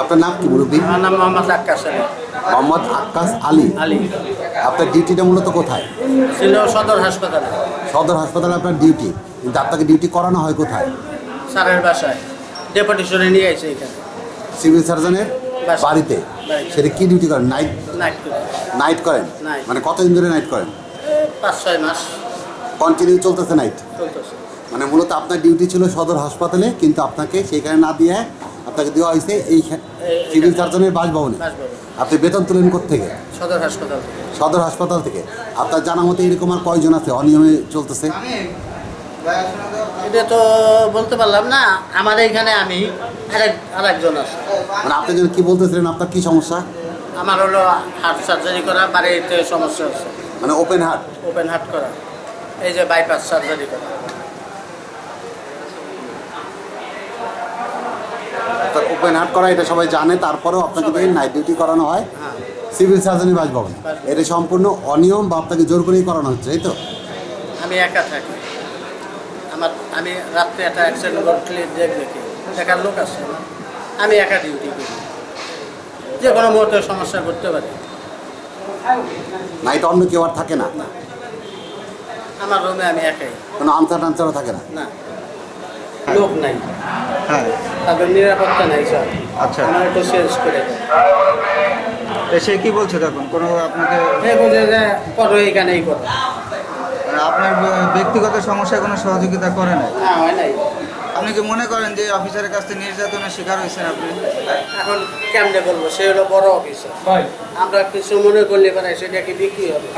আপনার নাম কি মুরব্বী? আমার নাম মোহাম্মদ আক্কাস আলী। মোহাম্মদ আক্কাস আলী? আলী। আপনার ডিউটিটা মূলত কোথায়? ছিল সদর হাসপাতালে। সদর হাসপাতালে আপনার ডিউটি। কিন্তু আপনাকে ডিউটি করানো হয় কোথায়? স্যারের বাসায়। ডেপুটেশনে নিয়ে আইছে এখানে। সিভিল সার্জনের। বাড়িতে। সেটা কি ডিউটি করেন? নাইট? নাইট নাইট করেন। মানে কতদিন ধরে নাইট করেন? পাঁচ ছয় মাস। কন্টিনিউ চলতেছে নাইট? চলতেছে। মানে মূলত আপনার ডিউটি ছিল সদর হাসপাতালে কিন্তু আপনাকে সেখানে না দিয়ে আপনাকে দেওয়া হয়েছে এই সিভিল সার্জনের বাসভবনে। আপনি বেতন তুলেন থেকে সদর হাসপাতাল। সদর হাসপাতাল থেকে। আপনার জানা মতে এরকম আর কয়জন আছে? অনিয়মে চলতেছে? এটা তো বলতে পারলাম না আমার এইখানে আমি আরেক আরেকজন আছে। মানে আপনি যেন কি বলতেছিলেন আপনার কি সমস্যা? আমার হলো হার্ট সার্জারি করা বাড়িতে সমস্যা আছে মানে ওপেন হার্ট ওপেন হার্ট করা। এই যে বাইপাস সার্জারি করা। ওপেন হার্ট করা এটা সবাই জানে। তারপরেও আপনাকে দিয়ে নাইট ডিউটি করানো হয়। সিভিল সার্জনের বাসভবনে। এটা সম্পূর্ণ অনিয়ম বা আপনাকে জোর করেই করানো হচ্ছে এই তো? আমি একা থাকি। আমার আমি রাত্রে একটা অ্যাক্সিডেন্ট ঘটলে দেখবে কি? দেখার লোক আছে না? আমি একা ডিউটি করি। যে কোনো মুহূর্তে সমস্যা করতে পারি। নাইট অন্য কেউ আর থাকে না? আমার রুমে আমি একাই। কোনো আনসার টানসারও থাকে না? না। লোক নাই। হ্যাঁ। তাদের নিরাপত্তা নাই স্যার। আচ্ছা। আমার একটু চেঞ্জ করে তো সে কি বলছে তখন কোনো আপনাকে বলে যে করো এইখানেই করো। মানে আপনার ব্যক্তিগত সমস্যায় কোনো সহযোগিতা করে না না হয় নাই। আপনি কি মনে করেন যে অফিসারের কাছ থেকে নির্যাতনের শিকার হয়েছেন আপনি? এখন কেমনে বলব সে হলো বড় অফিসার আমরা কিছু মনে করলে পারে সেটা কি বিক্রি হবে।